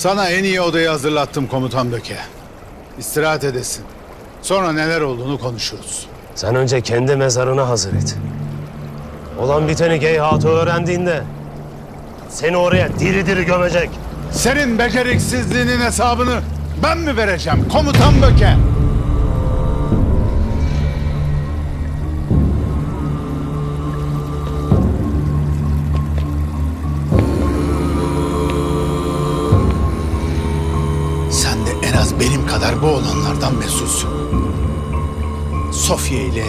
Sana en iyi odayı hazırlattım komutan Böke. İstirahat edesin. Sonra neler olduğunu konuşuruz. Sen önce kendi mezarını hazır et. Olan biteni Geyhat'ı öğrendiğinde seni oraya diri diri gömecek. Senin beceriksizliğinin hesabını ben mi vereceğim komutan Böke? Benim kadar bu olanlardan mesulsün. Sofya ile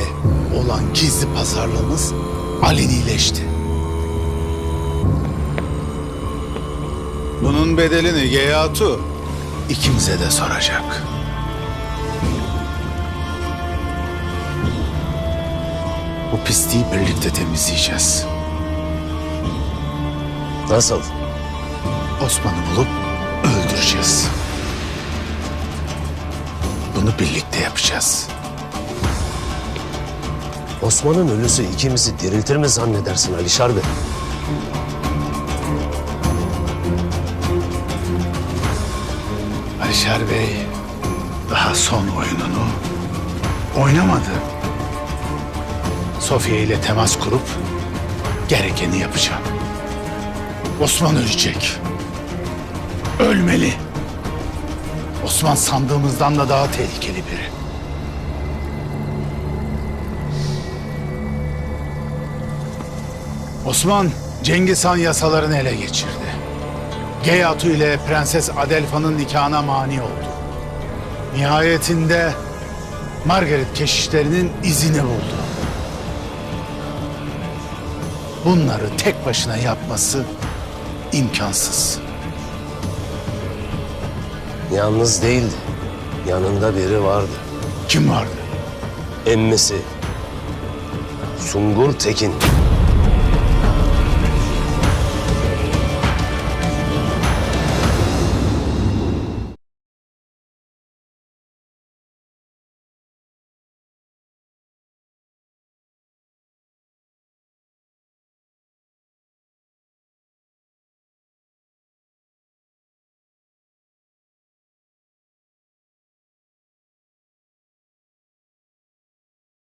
olan gizli pazarlığımız alenileşti. Bunun bedelini Geyatu ikimize de soracak. Bu pisliği birlikte temizleyeceğiz. Nasıl? Osman'ı bulup öldüreceğiz. Bunu birlikte yapacağız. Osman'ın ölüsü ikimizi diriltir mi zannedersin Alişar Bey? Alişer Bey daha son oyununu oynamadı. Sofya ile temas kurup gerekeni yapacağım. Osman ölecek. Ölmeli. Osman sandığımızdan da daha tehlikeli biri. Osman Cengiz Han yasalarını ele geçirdi. Geyatu ile Prenses Adelfa'nın nikahına mani oldu. Nihayetinde Margaret keşişlerinin izini buldu. Bunları tek başına yapması imkansız. Yalnız değildi. Yanında biri vardı. Kim vardı? Emmisi. Sungur Tekin.